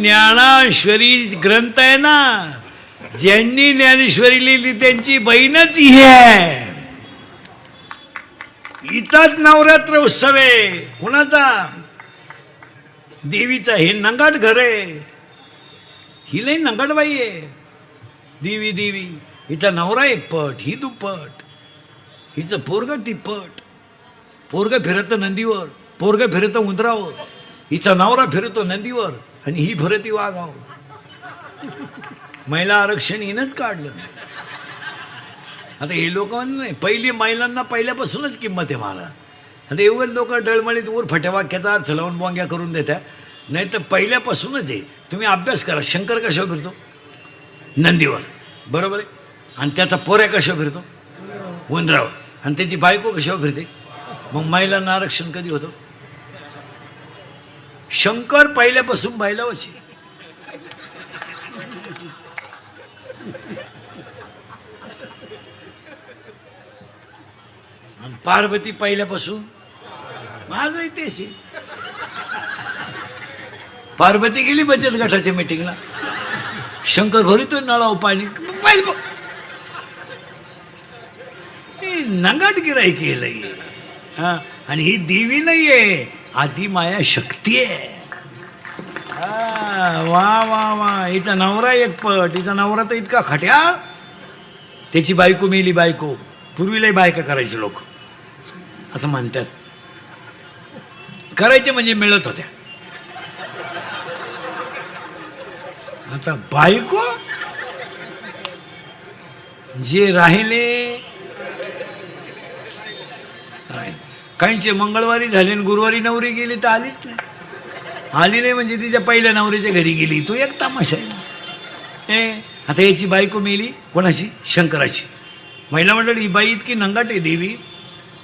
ज्ञानाश्वरी ग्रंथ आहे ना ज्यांनी ज्ञानेश्वरी लिहिली त्यांची बहीणच ही आहे. हिचाच नवरात्र उत्सव आहे. कुणाचा? देवीचा. हे नंगाट घर आहे. ही लई नंगाटबाई आहे. देवी देवी हिचा नवरा एक पट ही दुप्पट हिचं पोरग तिप्पट पोरग फिरतं नंदीवर पोरग फिरतं उंदरावर हिचा नवरा फिरतो नंदीवर आणि ही भरती वागाव. महिला आरक्षण हिनंच काढलं. आता हे लोक नाही पहिली महिलांना पहिल्यापासूनच किंमत आहे मला. आता एवढं लोक डळमळीत वर फट्या अर्थ लावून बोंग्या करून देत्या. नाही तर पहिल्यापासूनच आहे. तुम्ही अभ्यास करा. शंकर कशावर फिरतो? नंदीवर. बरोबर आहे? आणि त्याचा पोऱ्या कशावर फिरतो? उंदरावर. आणि त्याची बायको कशावर फिरते? मग महिलांना आरक्षण कधी होतं? शंकर पहिल्यापासून बैलावशी आणि पार्वती पहिल्यापासून माझं तेच पार्वती गेली बचत गटाच्या मिटिंगला शंकर भरितो नळाव पाणी. पाहिलं बघ. नंगाट गिराई केलंय. हा? आणि ही देवी नाहीये. आधी माया शक्ती आहे. वा वा वा. हिचा नवरा एक पट हिचा नवरा तर इतका खट्या. त्याची बायको मेली बायको. पूर्वीलाही बायका करायचे लोक. असं म्हणतात. करायचे म्हणजे मिळत होत्या. आता बायको? जे राहिले राहिले काहींचे मंगळवारी झाले आणि गुरुवारी नवरी गेली तर आलीच नाही. आली नाही म्हणजे तिच्या पहिल्या नवरीच्या घरी गेली. तो एक तमाशा आहे. ए आता याची बायको मेली कोणाशी शंकराची. महिला मंडळ ही बाई इतकी नंगाट आहे देवी.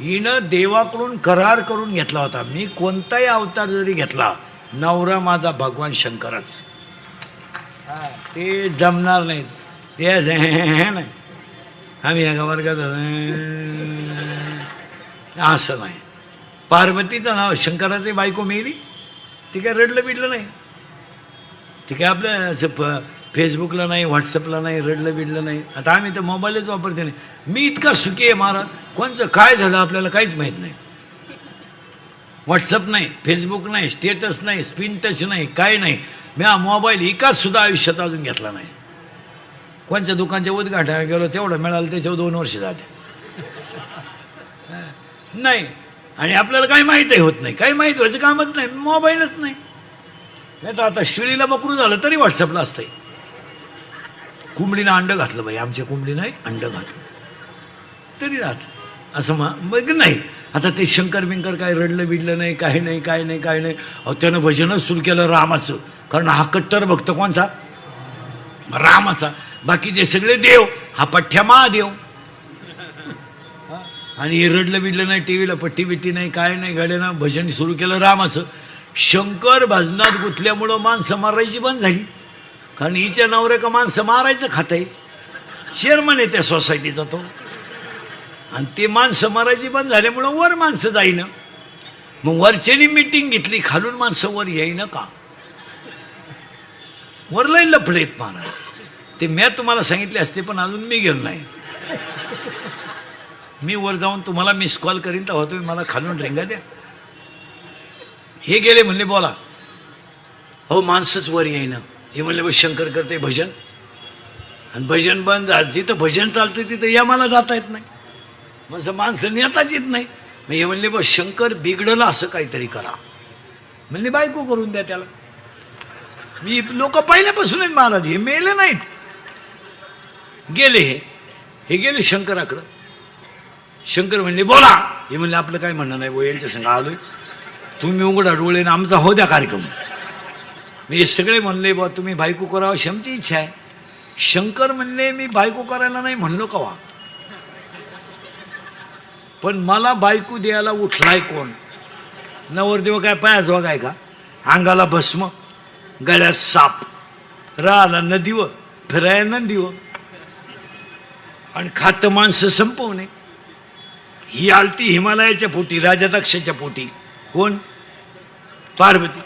हिनं देवाकडून करार करून घेतला होता. मी कोणताही अवतार जरी घेतला नवरा माझा भगवान शंकरच. हा, ते जमणार नाही. ते नाही. आम्ही एका वर्गात असं नाही. पार्वतीचं नाव शंकराची बायको मेली. ती काय रडलं बिडलं नाही. ते काय आपल्या असं प फेसबुकला नाही व्हॉट्सअपला नाही रडलं बिडलं नाही. आता आम्ही तर मोबाईलच वापरते नाही. मी इतका सुखी आहे महाराज. कोणचं काय झालं आपल्याला काहीच माहीत नाही. व्हॉट्सअप नाही फेसबुक नाही स्टेटस नाही स्पिन टच नाही काय नाही. मी हा मोबाईल एकाच सुद्धा आयुष्यात अजून घेतला नाही. कोणच्या दुकानच्या उद्घाटनाला गेलो तेवढं मिळालं त्याच्यावर दोन वर्ष झाले नाही. आणि आपल्याला काही माहीतही होत नाही. काही माहीत व्हायचं कामच नाही. मोबाईलच नाही. नाही तर आता शिळीला बकरू झालं तरी व्हॉट्सअपला असतंय. कुंबडीनं अंड घातलं बाई. आमच्या कुंबडीनं एक अंड घातलं. तरी राहत. असं मा मग नाही. आता ते शंकर बिंकर काय रडलं बिडलं नाही काही नाही काय नाही काय नाही. अहो त्यानं भजनच सुरू केलं रामाचं. कारण हा कट्टर भक्त कोणचा? रामाचा. बाकीचे सगळे देव हा पठ्ठ्या महादेव. आणि रडलं बिडलं नाही टी व्हीला पट्टी बिट्टी नाही काय नाही गाड्यानं भजन सुरू केलं रामाचं. शंकर भजनात गुंतल्यामुळं माणसं मारायची बंद झाली. कारण हिच्या नवऱ्या का माणसं मारायचं खात आहे चेअरमन आहे त्या सोसायटीचा तो. आणि ते माणसं मारायची बंद झाल्यामुळं वर माणसं जाईनं. मग वरच्यानी मिटिंग घेतली खालून माणसं वर येईन का? वर लय लफडेत महाराज. ते म्या तुम्हाला सांगितले असते पण अजून मी गेलो नाही. मी वर जाऊन तुम्हाला मिस कॉल करीन तेव्हा तुम्ही मला खालून रिंगा द्या. हे गेले म्हणले बोला. हो माणसंच वर येईना. हे म्हणले बघ शंकर करते भजन. आणि भजन बंद झालं. जिथं भजन चालतं तिथं या मला जाता येत नाही. म्हणजे माणसं नेताच येत नाही. मग हे म्हणले बघ शंकर बिघडलं असं काहीतरी करा. म्हणले बायको करून द्या त्याला. मी लोक पहिल्यापासून महाराज. हे मेले नाहीत. गेले हे. हे गेले शंकराकडं. शंकर म्हणले बोला. हे म्हणले आपलं काय म्हणणं नाही बो यांच्या संग आलोय. तुम्ही उघडा डोळे ना आमचा हो द्या कार्यक्रम. मी हे सगळे म्हणले बा तुम्ही बायको करावं शमची इच्छा आहे. शंकर म्हणले मी बायको करायला नाही म्हणलो कवा. पण मला बायको द्यायला उठलाय कोण? नवरदेव काय पायाच बघाय का? अंगाला भस्म गळ्यात साप राहला नदीव न नदीव आणि खातं माणसं संपवणे. ही आलती हिमालयाच्या पोटी राजदक्षाच्या पोटी. कोण? पार्वती.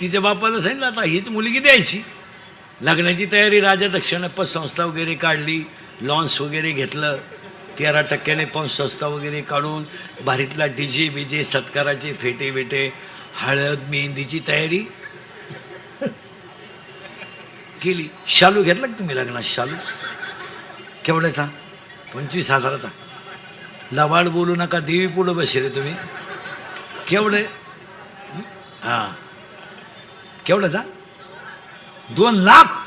तिच्या बापाला सांगितलं आता हीच मुलगी द्यायची. लग्नाची तयारी राजा दक्षिणप्प संस्था वगैरे काढली लॉन्स वगैरे घेतलं. तेरा टक्क्याने पण संस्था वगैरे काढून भारीतला डीजे बीजे सत्काराचे फेटे बेटे हळद मेहंदीची तयारी केली. शालू घेतला का तुम्ही लग्नात शालू? केवढ्याचा? पंचवीस हजाराचा. लवाड बोलू नका देवी पुढं बसले तुम्ही. केवढे? हां. जा दोन लाख?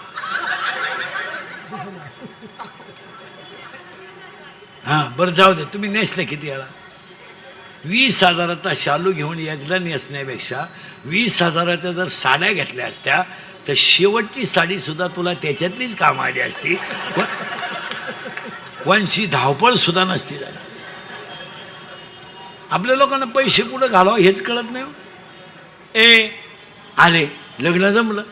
हां बरं जाऊ दे तुम्ही नेसले किती वेळा वीस हजाराचा शालू घेऊन एकदा नेसण्यापेक्षा वीस हजाराच्या जर साड्या घेतल्या असत्या तर शेवटची साडी सुद्धा तुला त्याच्यातलीच काम आली असती कोणशी धावपळ सुद्धा नसती झाली. आपल्या लोकांना पैसे कुठं घालावं हेच कळत नाही हो. ए आले लग्न जमलं.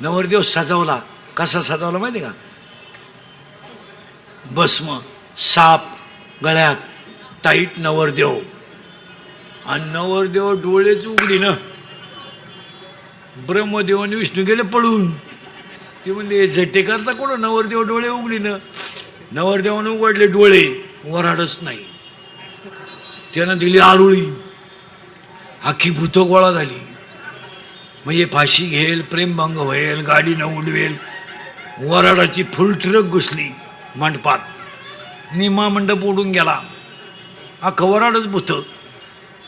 नवरदेव सजवला. कसा सजवला माहिती का? भस्म साप गळ्यात. टाईट नवरदेव. आणि नवरदेव डोळेच उघडी ना. ब्रह्मदेव आणि विष्णू गेले पळून. ते म्हणले झटे करता कोण? नवरदेव डोळे उघडी ना. नवरदेवाने उघडले डोळे. वराडच नाही. त्यानं दिली आरुळी. अख्खी भूतं गोळा झाली. म्हणजे फाशी घेईल प्रेमभंग होईल गाडीनं उडवेल. वराडाची फुल ट्रक घुसली मंडपात. निमा मंडप उडून गेला. अख्खं वराडच भूत.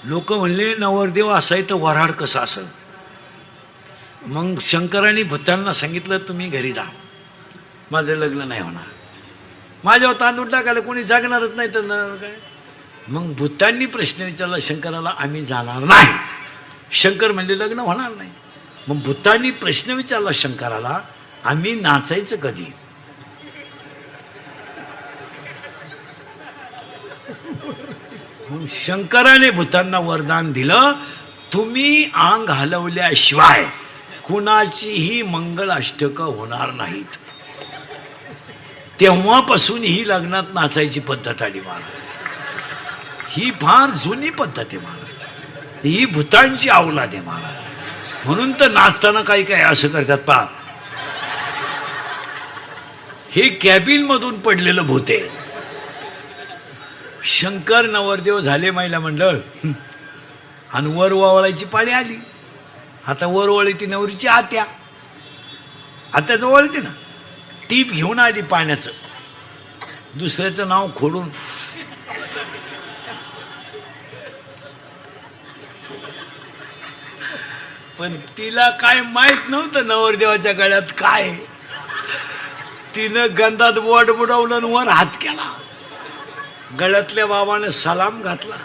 लोक म्हणले नवरदेव असाय तर वराड कसं असं मग शंकराने भूतांना सांगितलं तुम्ही घरी जा. माझं लग्न नाही होणार. माझ्यावर तांदूळ टाकायला कोणी जागणारच नाही तर न- काय? मग भूतांनी प्रश्न विचारला शंकराला आम्ही जाणार नाही. शंकर म्हणले लग्न होणार नाही. मग भूतांनी प्रश्न विचारला शंकराला आम्ही नाचायचं कधी? मग शंकराने भूतांना वरदान दिलं तुम्ही अंग हलवल्याशिवाय कुणाचीही मंगल अष्टक होणार नाहीत. तेव्हापासून ही लग्नात नाचायची पद्धत आली महाराज ही फार जुनी पद्धत आहे महाराज. ही भूतांची अवलाद आहे महाराज. म्हणून तर नाचताना काही काय असं करतात पा हे कॅबिन मधून पडलेलं भूत आहे. शंकर नवरदेव झाले महिला मंडळ आणि वर वावळायची पाळी आली. आता वर वळी ती नवरीची आत्या. आता वळते ना. टीप घेऊन आली पाण्याचं. दुसऱ्याचं नाव खोडून पण तिला काय माहीत नव्हतं नवरदेवाच्या गळ्यात काय. तिनं गंधात बोट बुडवलं आणि वर हात केला. गळ्यातल्या बाबाने सलाम घातला.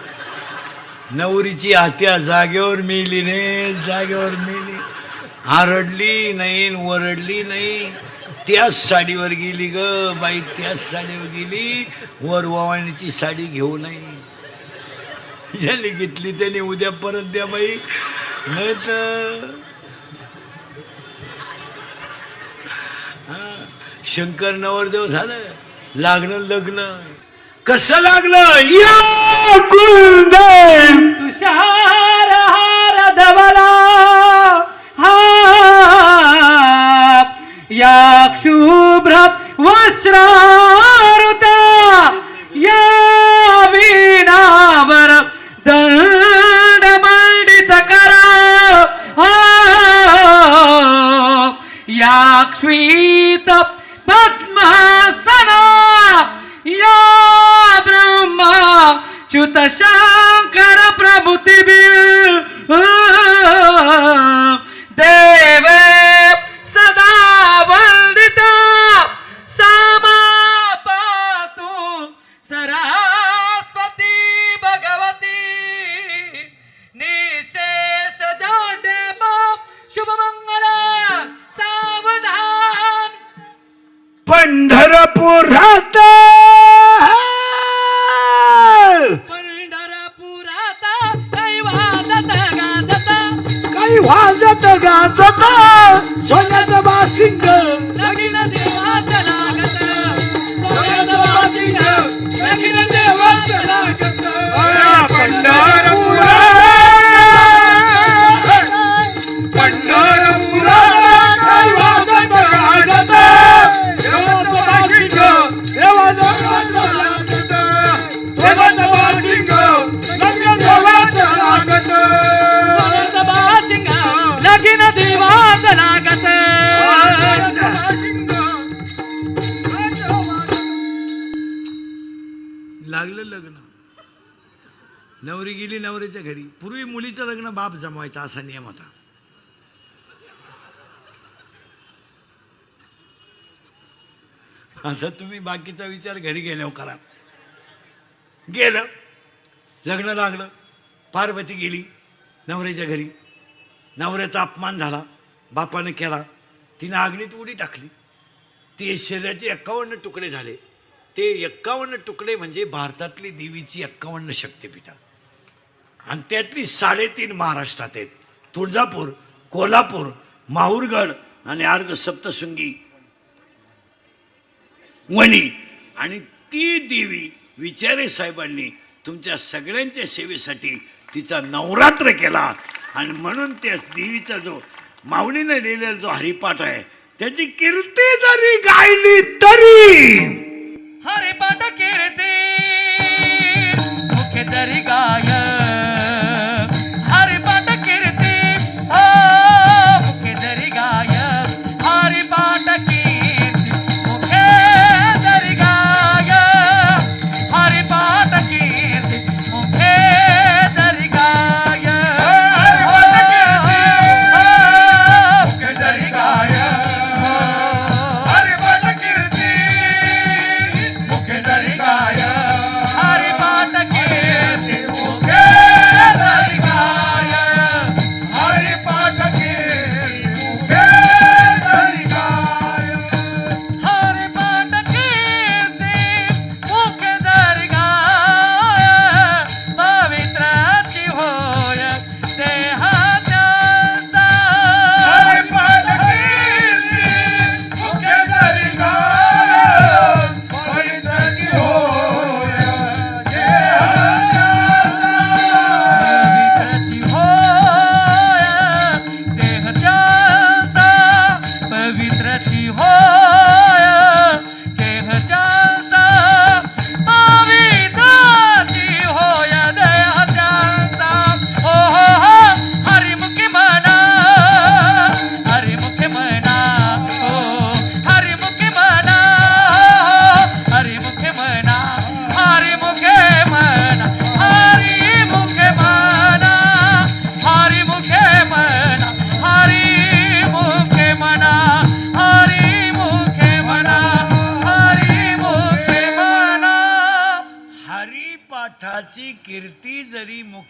नवरीची आत्या जागेवर मेली ने जागेवर मेली. आरडली नाही ओरडली वरडली नाही. त्याच साडीवर गेली ग बाई त्याच साडीवर गेली. वर वावाणीची साडी घेऊ नाही ज्याने घेतली त्याने उद्या परत द्या बाई. नाही तर शंकर नवरदेव झालं. लागलं लग्न. कसं लागलं? या कुलदेव! तुषार हार धबला borrar लागलं लग्न. नवरी गेली नवरीच्या घरी. पूर्वी मुलीचं लग्न बाप जमवायचा असा नियम होता. आता तुम्ही बाकीचा विचार घरी गेल्यावर करा. गेलं. लग्न लागलं. पार्वती गेली नवऱ्याच्या घरी. नवऱ्याचा अपमान झाला. बापाने केला. तिनं अग्नीत उडी टाकली. ती शरीराचे एक्कावन्न तुकडे झाले. ते एक्कावन्न तुकडे म्हणजे भारतातली देवीची एक्कावन्न शक्तिपीठं. आणि त्यातली साडेतीन महाराष्ट्रात आहेत. तुळजापूर कोल्हापूर माहूरगड आणि अर्ध सप्तशृंगी. वणी. आणि ती देवी विचारे साहेबांनी तुमच्या सगळ्यांच्या सेवेसाठी तिचा नवरात्र केला. आणि म्हणून त्या देवीचा जो माऊलीने लिहिलेला जो हरिपाठ आहे त्याची कीर्ती जरी गायली तरी हरिपाठ कीर्ती मुख्य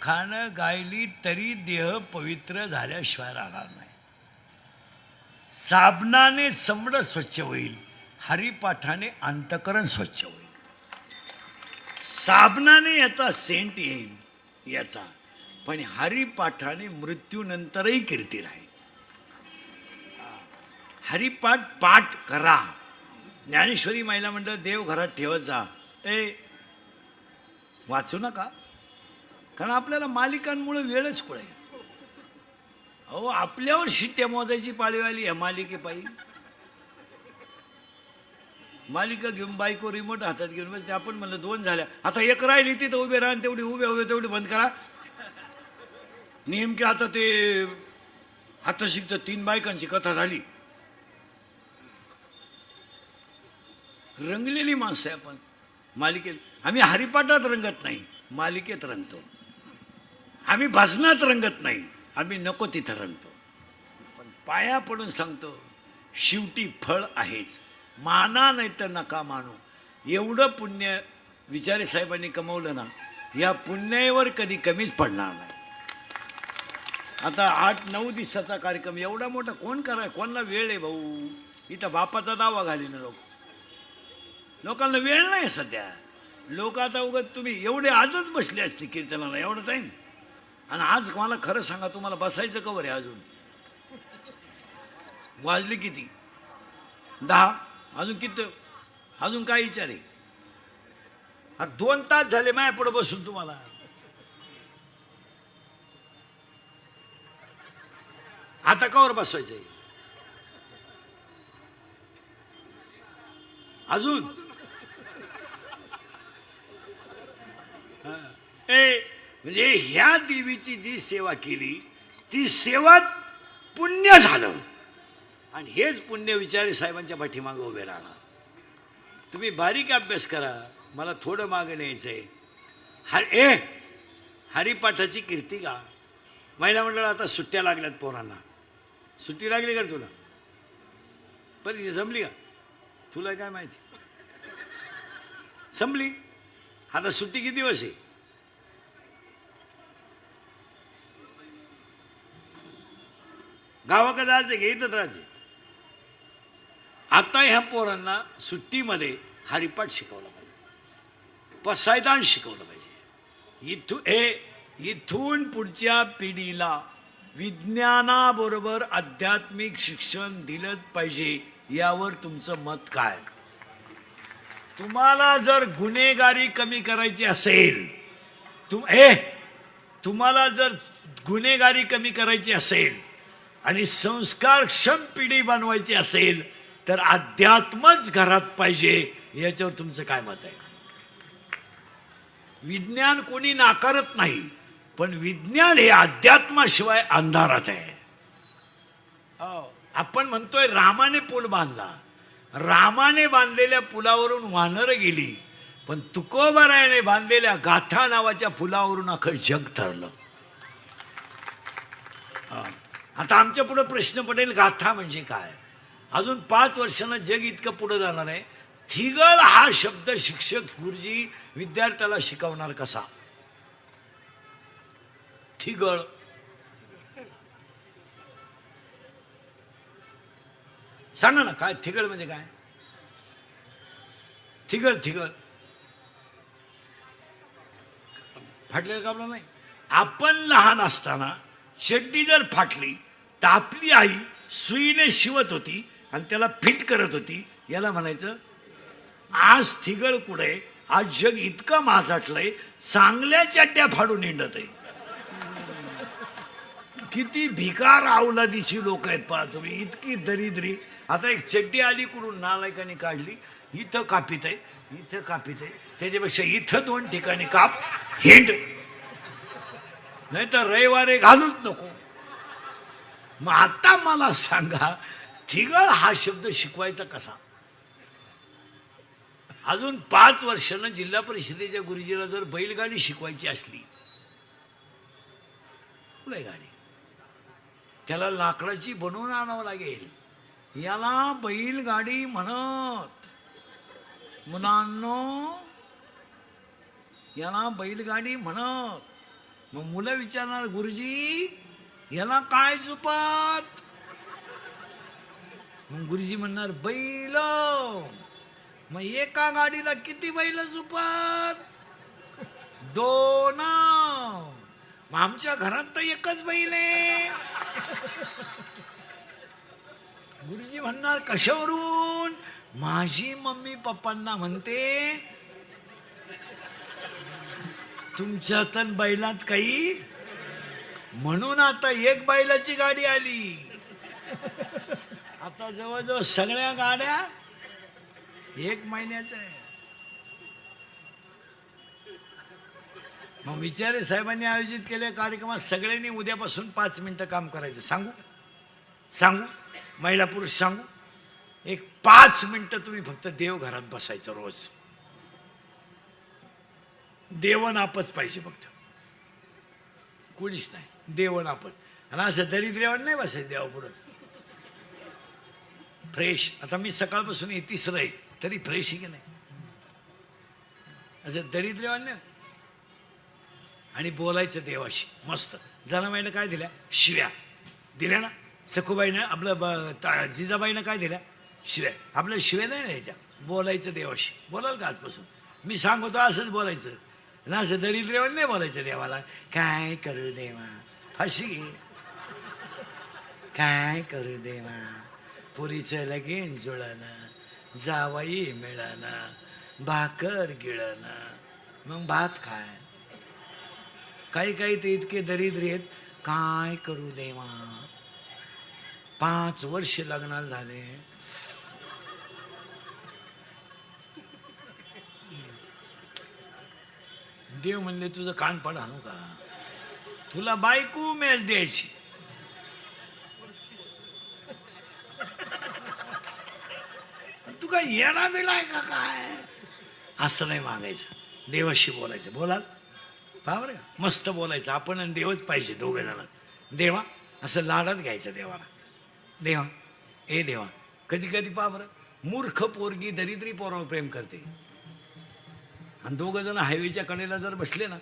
खाणं गायली तरी देह पवित्र झाल्याशिवाय राहणार नाही. साबणाने चमड स्वच्छ होईल हरिपाठाने अंतकरण स्वच्छ होईल. साबणाने याचा सेंट येईल याचा. पण हरिपाठाने मृत्यूनंतरही कीर्ती राहील. हरिपाठ पाठ करा. ज्ञानेश्वरी महिला मंडळ देव घरात ठेवत जा. ए वाचू नका. कारण आपल्याला मालिकांमुळे वेळच कुठे अहो आपल्यावर शिट्ट्या मोजायची पाळी आली आहे मालिकेपायी मालिका घेऊन बायको रिमोट हातात घेऊन बस आपण म्हणलं दोन झाल्या. आता एक राहिली तिथं उभे राहा तेवढी उभे उभे तेवढी बंद करा. नेमके आता ते आता शिकतं तीन बायकांची कथा झाली. रंगलेली माणसं आहे आपण. मालिकेत आम्ही हरिपाठात रंगत नाही मालिकेत रंगतो. आम्ही भजनात रंगत नाही. आम्ही नको तिथं रंगतो. पण पाया पडून सांगतो शेवटी फळ आहेच. माना नाही तर नका मानू. एवढं पुण्य विचारे साहेबांनी कमवलं ना या पुण्यावर कधी कमीच पडणार नाही. आता आठ नऊ दिवसाचा कार्यक्रम एवढा मोठा कोण कराय कोणाला वेळ आहे भाऊ? इथं बापाचा दावा घालीन लोक. लोकांना वेळ नाही सध्या. लोक आता उगत तुम्ही एवढे आजच बसले असते कीर्तनाला एवढा टाईम आणि आज मला खरं सांगा तुम्हाला बसायचं कवर आहे अजून? वाजले किती? दहा? अजून किती? अजून काय विचार आहे? अरे दोन तास झाले माया पुढे बसून तुम्हाला. आता कवर बसवायचंय? अजून? हा. म्हणजे ह्या देवीची जी सेवा केली ती सेवाच पुण्य झालं. आणि हेच पुण्य विचारी साहेबांच्या पाठीमागं उभे राहणार. तुम्ही बारीक अभ्यास करा मला थोडं मागं न्यायचं आहे हर ए हरिपाठाची कीर्ती का महिला मंडळ आता सुट्ट्या लागल्यात पोरांना. सुट्टी लागली का तुला? परीक्षा जमली का? तुला काय माहिती? संपली. आता सुट्टी किती दिवस आहे? गावाकडे जायचं की? इथंच राहते आता ह्या पोरांना सुट्टीमध्ये हरिपाठ शिकवला पाहिजे. पसायदान शिकवलं पाहिजे. इथू हे इथून पुढच्या पिढीला विज्ञानाबरोबर आध्यात्मिक शिक्षण दिलंच पाहिजे यावर तुमचं मत काय? तुम्हाला जर गुन्हेगारी कमी करायची असेल तुम ए तुम्हाला जर गुन्हेगारी कमी करायची असेल आणि संस्कारक्षम पिढी बनवायची असेल तर अध्यात्मच घरात पाहिजे याच्यावर तुमचं काय मत आहे विज्ञान कोणी नाकारत नाही पण विज्ञान हे अध्यात्माशिवाय अंधारात आहे हो. आपण म्हणतोय रामाने पूल बांधला रामाने बांधलेल्या पुलावरून वानरं गेली पण तुकोबरायाने बांधलेल्या गाथा नावाच्या पुलावरून अखं जग ठरलं हा. आता आमच्या पुढे प्रश्न पडेल गाथा म्हणजे काय? अजून पाच वर्षानं जग इतकं पुढे जाणार आहे. थिगल हा शब्द शिक्षक गुरुजी विद्यार्थ्याला शिकवणार कसा? थिगळ सांगा ना काय थिगळ म्हणजे काय? थिगळ थिगळ फाटलेलं का आपलं नाही. आपण लहान असताना चड्डी जर फाटली तर आपली आई सुईने शिवत होती आणि त्याला फिट करत होती. याला म्हणायचं आज थिगळ कुठे? आज जग इतकं माजाटलंय चांगल्या चड्ड्या फाडून हिंडत आहे किती भिकार अवलादीची लोक आहेत पहा तुम्ही इतकी दरिद्री. आता एक चड्डी आली कुठून नालायकाने काढली इथं कापित आहे इथं कापित आहे. त्याच्यापेक्षा इथं दोन ठिकाणी काप हिंड. नाही तर रविवारी घालूच नको. मग आता मला सांगा थिगळ हा शब्द शिकवायचा कसा? अजून पाच वर्षानं जिल्हा परिषदेच्या गुरुजीला जर बैलगाडी शिकवायची असली बैलगाडी त्याला लाकडाची बनवून आणावं लागेल. याला बैलगाडी म्हणत. मुलांनो याला बैलगाडी म्हणत. मग मुलं विचारणार गुरुजी याला काय चुपात मग गुरुजी म्हणणार बैल. मग एका गाडीला किती बैल चुपात दोन. मग आमच्या घरात तर एकच बैल आहे. गुरुजी म्हणणार कशावरून? माझी मम्मी पप्पांना म्हणते तुमच्या तन बैलात काही? म्हणून आता एक बैलाची गाडी आली. आता जवळजवळ सगळ्या गाड्या एक महिन्याच्या आहे मग विचारे साहेबांनी आयोजित केल्या कार्यक्रमात सगळ्यांनी उद्यापासून पाच मिनिटं काम करायचं. सांगू? सांगू? महिला पुरुष सांगू? एक पाच मिनिटं तुम्ही फक्त देवघरात बसायचं रोज. देवनापच पाहिजे फक्त. कोणीच नाही. देवनापच आणि असं दरिद्र्यावर नाही बसायचं देवापुढं. फ्रेश आता मी सकाळपासून हे तिसरं आहे. तरी फ्रेश आहे की नाही? असं दरिद्र्यावर नाही. आणि बोलायचं देवाशी. मस्त. जनाबाईनं काय दिल्या? शिव्या. दिल्या ना? सखूबाईनं आपलं जिजाबाईनं काय दिल्या? शिव्या. आपल्या शिव्या नाही द्यायच्या. बोलायचं देवाशी. बोलाल का आजपासून? मी सांगतो असंच बोलायचं. ना असं दरिद्र्यावर नाही बोलायचं देवाला. काय करू देवा? फाशी घे. काय करू देवा? पुरीचं लगीन जुळणं जावई मिळणं भाकर गिळणं. मग भात खाय. काही काही ते इतके दरिद्री आहेत. काय करू देवा? पाच वर्ष लग्नाला झाले. देव म्हणले तुझं कान पड आणू का? तुला बायको मॅच द्यायची. तू काय येणार बिलाय का काय? असं नाही मागायचं. देवाशी बोलायचं. बोलाल बाबर का मस्त बोलायचं. आपण आणि देवच पाहिजे दोघे जण देवा असं लाडात घ्यायचं देवाला. देवा ए देवा कधी कधी पहा मूर्ख पोरगी दरिद्री पोरावर प्रेम करते. आणि दोघं जण हायवेच्या कडेला जर बसले ना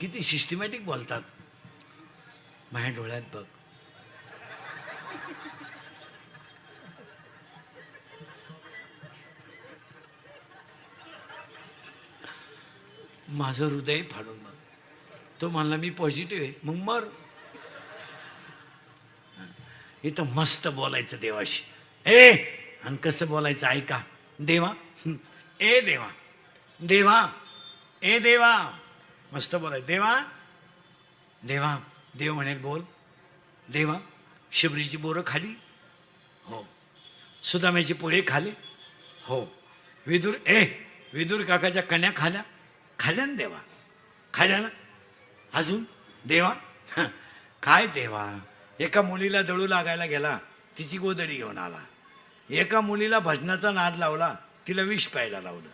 किती सिस्टमॅटिक बोलतात. माझ्या डोळ्यात बघ. माझं हृदय फाडून मग. तो म्हणला मी पॉझिटिव्ह आहे. मग मर. इथं मस्त बोलायचं देवाशी. ए आणि कसं बोलायचं ऐका. देवा. ए देवा. देवा ए देवा मस्त बोलाय देवा देवा देव म्हणेल बोल देवा शिबरीची बोरं खाली हो सुदाम्याची पोहे खाली हो विदूर ए विदूर काकाच्या कन्या खाल्या खाल्या ना देवा खाल्या ना अजून देवा काय देवा एका मुलीला दळू लागायला गेला तिची गोदडी घेऊन आला एका मुलीला भजनाचा नाद लावला तिला विष प्यायला लावलं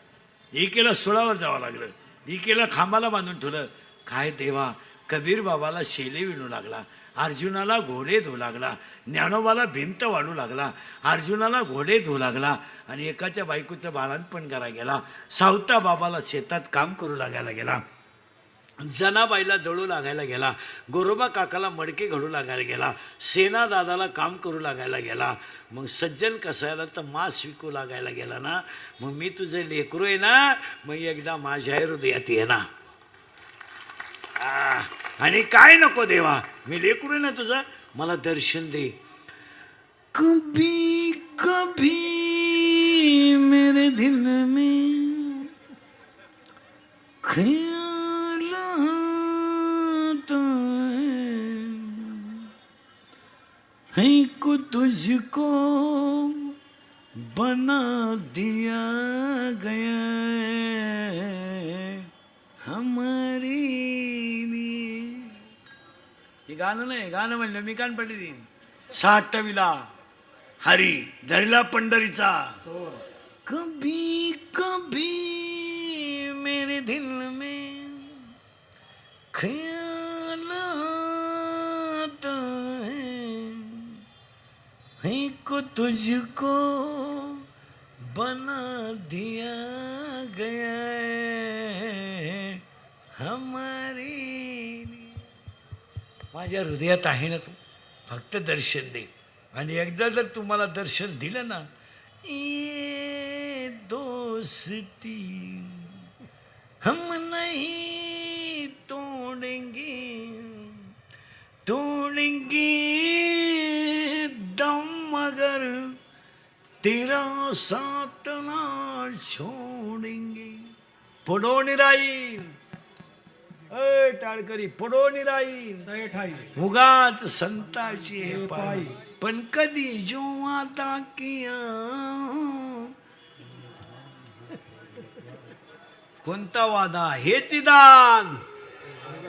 एकेला सुळावर जावं लागलं. एकेला खांबाला बांधून ठेवलं. काय देवा कबीर बाबाला शेले विणू लागला. अर्जुनाला घोडे धुऊ लागला. ज्ञानोबाला भिंत वाढू लागला. अर्जुनाला घोडे धुऊ लागला. आणि एकाच्या बायकोचं बाळांतपण करायला गेला. सावता बाबाला शेतात काम करू लागायला गेला. जनाबाईला जळू लागायला गेला गोरोबा काकाला मडके घडू लागायला गेला सेना दादाला काम करू लागायला गेला मग सज्जन कसायला तर मास विकू लागायला गेला ना मग मी तुझं लेकरू आहे ना मग एकदा माझ्या हृदयात ये ना. आ, आणि काय नको देवा मी लेकरू आहे ना तुझं मला दर्शन दे. कभी कभी मेरे दिल में को तुझको बना दिया गया है हमारे हे गाणं नाही गाणं म्हणलं मी कान पडली साठविला हरी धरला पंढरीचा. कभी कभी मेरे दिल में ख्याल को तुझको बना दिया गया है हमारे. माझ्या हृदयात आहे ना तू फक्त दर्शन दे आणि एकदा जर तुम्हाला दर्शन दिलं ना, ये दोस्ती हम नहीं तोड़ेंगे तोड़ेंगे दम तेरा साथ ना छोड़ेंगे। पडोनी राहील अय टाळकरी पडोनी राहील उगाच संताची हे पाय पण कधी जो आता किया कोणता वादा? हेच दान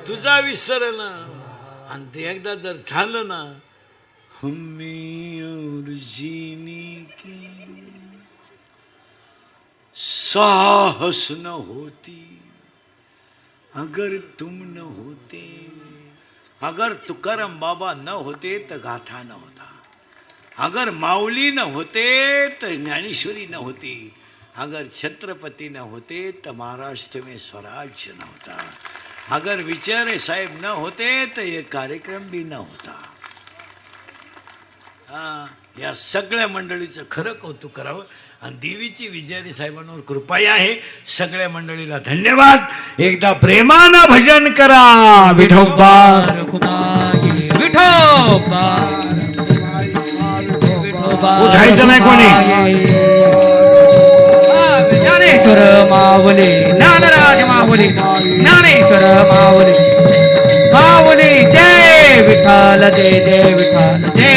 तुझा विसरणं आणि ते एकदा जर झालं ना हम्मी और जीने की साहस न होती, अगर तुम न होते, अगर तुकाराम बाबा न होते तो गाथा न होता, अगर माउली न होते तो ज्ञानेश्वरी न होती, अगर छत्रपति न होते तो महाराष्ट्र में स्वराज्य न होता, अगर विचारे साहेब न होते तो ये कार्यक्रम भी न होता। या सगळ्या मंडळीचं खरं कौतुक करावं. आणि देवीची विजयारी साहेबांवर कृपाई आहे. सगळ्या मंडळीला धन्यवाद. एकदा प्रेमानं भजन करा. विठोबा. उठायचं नाही कोणी. ज्ञानेश्वर मावले ज्ञानराज मावले ज्ञानेश्वर मावले मावले जय विठाल जय जय विठाल जय